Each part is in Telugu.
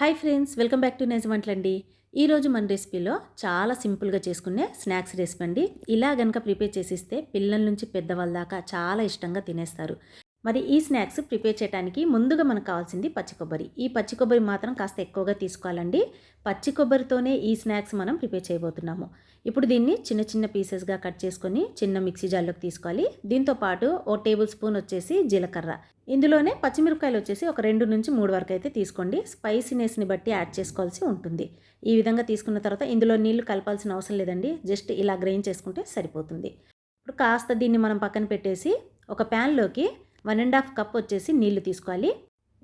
Hi friends welcome back to నేజ్ వంటలండి ఈరోజు మన రెసిపీలో చాలా సింపుల్గా చేసుకునే స్నాక్స్ రెసిపీ అండి. ఇలా గనక ప్రిపేర్ చేసిస్తే పిల్లల నుంచి పెద్దవాళ్ళ దాకా చాలా ఇష్టంగా తినేస్తారు. మరి ఈ స్నాక్స్ ప్రిపేర్ చేయడానికి ముందుగా మనకు కావాల్సింది పచ్చి కొబ్బరి. ఈ పచ్చి కొబ్బరి మాత్రం కాస్త ఎక్కువగా తీసుకోవాలండి. పచ్చి కొబ్బరితోనే ఈ స్నాక్స్ మనం ప్రిపేర్ చేయబోతున్నాము. ఇప్పుడు దీన్ని చిన్న చిన్న పీసెస్గా కట్ చేసుకొని చిన్న మిక్సీ జార్లోకి తీసుకోవాలి. దీంతో పాటు ఓ టేబుల్ స్పూన్ వచ్చేసి జీలకర్ర. ఇందులోనే పచ్చిమిరపకాయలు వచ్చేసి ఒక రెండు నుంచి మూడు వరకు అయితే తీసుకోండి. స్పైసీనెస్ని బట్టి యాడ్ చేసుకోవాల్సి ఉంటుంది. ఈ విధంగా తీసుకున్న తర్వాత ఇందులో నీళ్ళు కలపాల్సిన అవసరం లేదండి. జస్ట్ ఇలా గ్రైండ్ చేసుకుంటే సరిపోతుంది. ఇప్పుడు కాస్త దీన్ని మనం పక్కన పెట్టేసి ఒక ప్యాన్లోకి వన్ అండ్ హాఫ్ కప్ వచ్చేసి నీళ్ళు తీసుకోవాలి.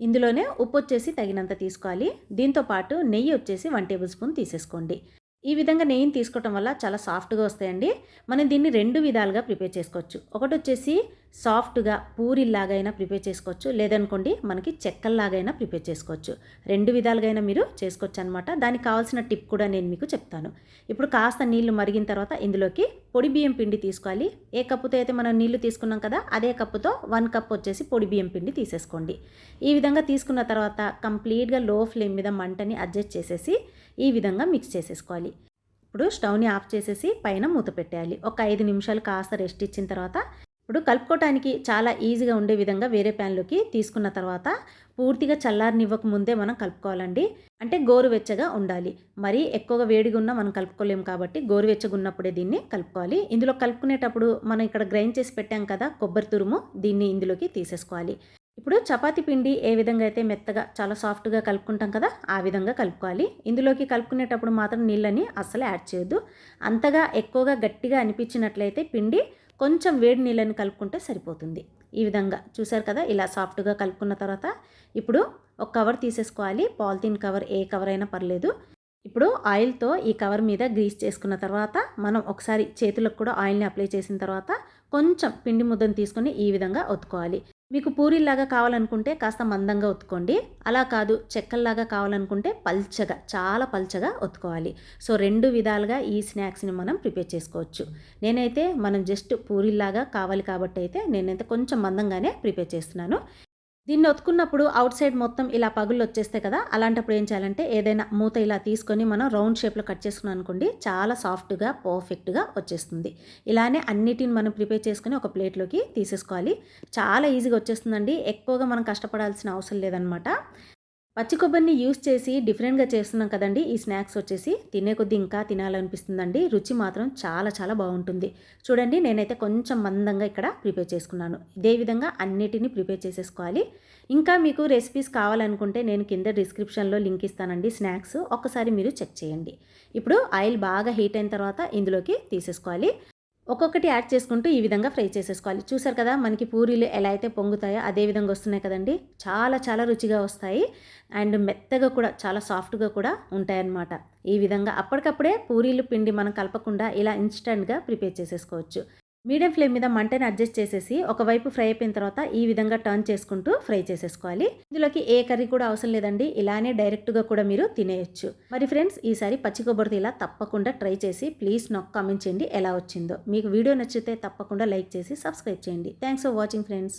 ఇందులోనే ఉప్పు వచ్చేసి తగినంత తీసుకోవాలి. దీంతో పాటు నెయ్యి వచ్చేసి వన్ టేబుల్ స్పూన్ తీసేసుకోండి. ఈ విధంగా నెయ్యిని తీసుకోవటం వల్ల చాలా సాఫ్ట్గా వస్తాయండి. మనం దీన్ని రెండు విధాలుగా ప్రిపేర్ చేసుకోవచ్చు. ఒకటి వచ్చేసి సాఫ్ట్గా పూరిల్లాగైనా ప్రిపేర్ చేసుకోవచ్చు. లేదనుకోండి మనకి చెక్కల్లాగైనా ప్రిపేర్ చేసుకోవచ్చు. రెండు విధాలుగా అయినా మీరు చేసుకోవచ్చు అనమాట దానికి కావాల్సిన టిప్ కూడా నేను మీకు చెప్తాను. ఇప్పుడు కాస్త నీళ్ళు మరిగిన తర్వాత ఇందులోకి పొడి బియ్యం పిండి తీసుకోవాలి. ఏ కప్పుతో అయితే మనం నీళ్ళు తీసుకున్నాం కదా అదే కప్పుతో వన్ కప్ వచ్చేసి పొడి బియ్యం పిండి తీసేసుకోండి. ఈ విధంగా తీసుకున్న తర్వాత కంప్లీట్గా లో ఫ్లేమ్ మీద మంటని అడ్జస్ట్ చేసేసి ఈ విధంగా మిక్స్ చేసేసుకోవాలి. ఇప్పుడు స్టవ్ని ఆఫ్ చేసేసి పైన మూత పెట్టేయాలి. ఒక ఐదు నిమిషాలు కాస్త రెస్ట్ ఇచ్చిన తర్వాత ఇప్పుడు కలుపుకోవటానికి చాలా ఈజీగా ఉండే విధంగా వేరే ప్యాన్లోకి తీసుకున్న తర్వాత పూర్తిగా చల్లారనివ్వక ముందే మనం కలుపుకోవాలండి. అంటే గోరువెచ్చగా ఉండాలి. మరీ ఎక్కువగా వేడిగా ఉన్నా మనం కలుపుకోలేము కాబట్టి గోరువెచ్చగా ఉన్నప్పుడే దీన్ని కలుపుకోవాలి. ఇందులో కలుపుకునేటప్పుడు మనం ఇక్కడ గ్రైండ్ చేసి పెట్టాం కదా కొబ్బరి తురుము దీన్ని ఇందులోకి తీసేసుకోవాలి. ఇప్పుడు చపాతి పిండి ఏ విధంగా అయితే మెత్తగా చాలా సాఫ్ట్గా కలుపుకుంటాం కదా ఆ విధంగా కలుపుకోవాలి. ఇందులోకి కలుపుకునేటప్పుడు మాత్రం నీళ్ళని అస్సలు యాడ్ చేయొద్దు. అంతగా ఎక్కువగా గట్టిగా అనిపించినట్లయితే పిండి కొంచెం వేడి నీళ్ళని కలుపుకుంటే సరిపోతుంది. ఈ విధంగా చూసారు కదా ఇలా సాఫ్ట్గా కలుపుకున్న తర్వాత ఇప్పుడు ఒక కవర్ తీసేసుకోవాలి. పాలిథిన్ కవర్ ఏ కవర్ అయినా పర్లేదు. ఇప్పుడు ఆయిల్తో ఈ కవర్ మీద గ్రీస్ చేసుకున్న తర్వాత మనం ఒకసారి చేతులకు కూడా ఆయిల్ని అప్లై చేసిన తర్వాత కొంచెం పిండి ముద్దను తీసుకొని ఈ విధంగా ఒత్తుకోవాలి. మీకు పూరీలాగా కావాలనుకుంటే కాస్త మందంగా ఒత్తుకోండి. అలా కాదు చెక్కల్లాగా కావాలనుకుంటే పల్చగా చాలా పల్చగా ఒత్తుకోవాలి. సో రెండు విధాలుగా ఈ స్నాక్స్ని మనం ప్రిపేర్ చేసుకోవచ్చు. నేనైతే మనం జస్ట్ పూరీలాగా కావాలి కాబట్టి అయితే నేనైతే కొంచెం మందంగానే ప్రిపేర్ చేస్తున్నాను. దీన్ని ఒత్తుకున్నప్పుడు అవుట్ సైడ్ మొత్తం ఇలా పగుళ్ళు వచ్చేస్తాయి కదా అలాంటప్పుడు ఏం చేయాలంటే ఏదైనా మూత ఇలా తీసుకొని మనం రౌండ్ షేప్లో కట్ చేసుకున్నాం అనుకోండి చాలా సాఫ్ట్గా పర్ఫెక్ట్గా వచ్చేస్తుంది. ఇలానే అన్నిటిని మనం ప్రిపేర్ చేసుకుని ఒక ప్లేట్లోకి తీసేసుకోవాలి. చాలా ఈజీగా వచ్చేస్తుందండి. ఎక్కువగా మనం కష్టపడాల్సిన అవసరం లేదనమాట. పచ్చి కొబ్బరిని యూస్ చేసి డిఫరెంట్గా చేస్తున్నాం కదండి. ఈ స్నాక్స్ వచ్చేసి తినే కొద్దీ ఇంకా తినాలనిపిస్తుందండి. రుచి మాత్రం చాలా చాలా బాగుంటుంది. చూడండి నేనైతే కొంచెం మందంగా ఇక్కడ ప్రిపేర్ చేసుకున్నాను. ఇదే విధంగా అన్నిటినీ ప్రిపేర్ చేసేసుకోవాలి. ఇంకా మీకు రెసిపీస్ కావాలనుకుంటే నేను కింద డిస్క్రిప్షన్లో లింక్ ఇస్తానండి స్నాక్స్. ఒక్కసారి మీరు చెక్ చేయండి. ఇప్పుడు ఆయిల్ బాగా హీట్ అయిన తర్వాత ఇందులోకి తీసేసుకోవాలి. ఒక్కొక్కటి యాడ్ చేసుకుంటూ ఈ విధంగా ఫ్రై చేసేసుకోవాలి. చూసారు కదా మనకి పూరీలు ఎలా అయితే పొంగుతాయో అదే విధంగా వస్తున్నాయి కదండి. చాలా చాలా రుచిగా వస్తాయి. అండ్ మెత్తగా కూడా చాలా సాఫ్ట్గా కూడా ఉంటాయన్నమాట. ఈ విధంగా అప్పటికప్పుడే పూరీలు పిండి మనం కలపకుండా ఇలా ఇన్స్టెంట్గా ప్రిపేర్ చేసేసుకోవచ్చు. మీడియం ఫ్లేమ్ మీద మంటని అడ్జస్ట్ చేసేసి ఒకవైపు ఫ్రై అయిపోయిన తర్వాత ఈ విధంగా టర్న్ చేసుకుంటూ ఫ్రై చేసేసుకోవాలి. ఇందులోకి ఏ కర్రీ కూడా అవసరం లేదండి. ఇలానే డైరెక్ట్గా కూడా మీరు తినేయచ్చు. మరి ఫ్రెండ్స్ ఈసారి పచ్చి కొబ్బరితో ఇలా తప్పకుండా ట్రై చేసి ప్లీజ్ నాకు కామెంట్ చేయండి ఎలా వచ్చిందో. మీకు వీడియో నచ్చితే తప్పకుండా లైక్ చేసి సబ్స్క్రైబ్ చేయండి. Thanks for watching friends.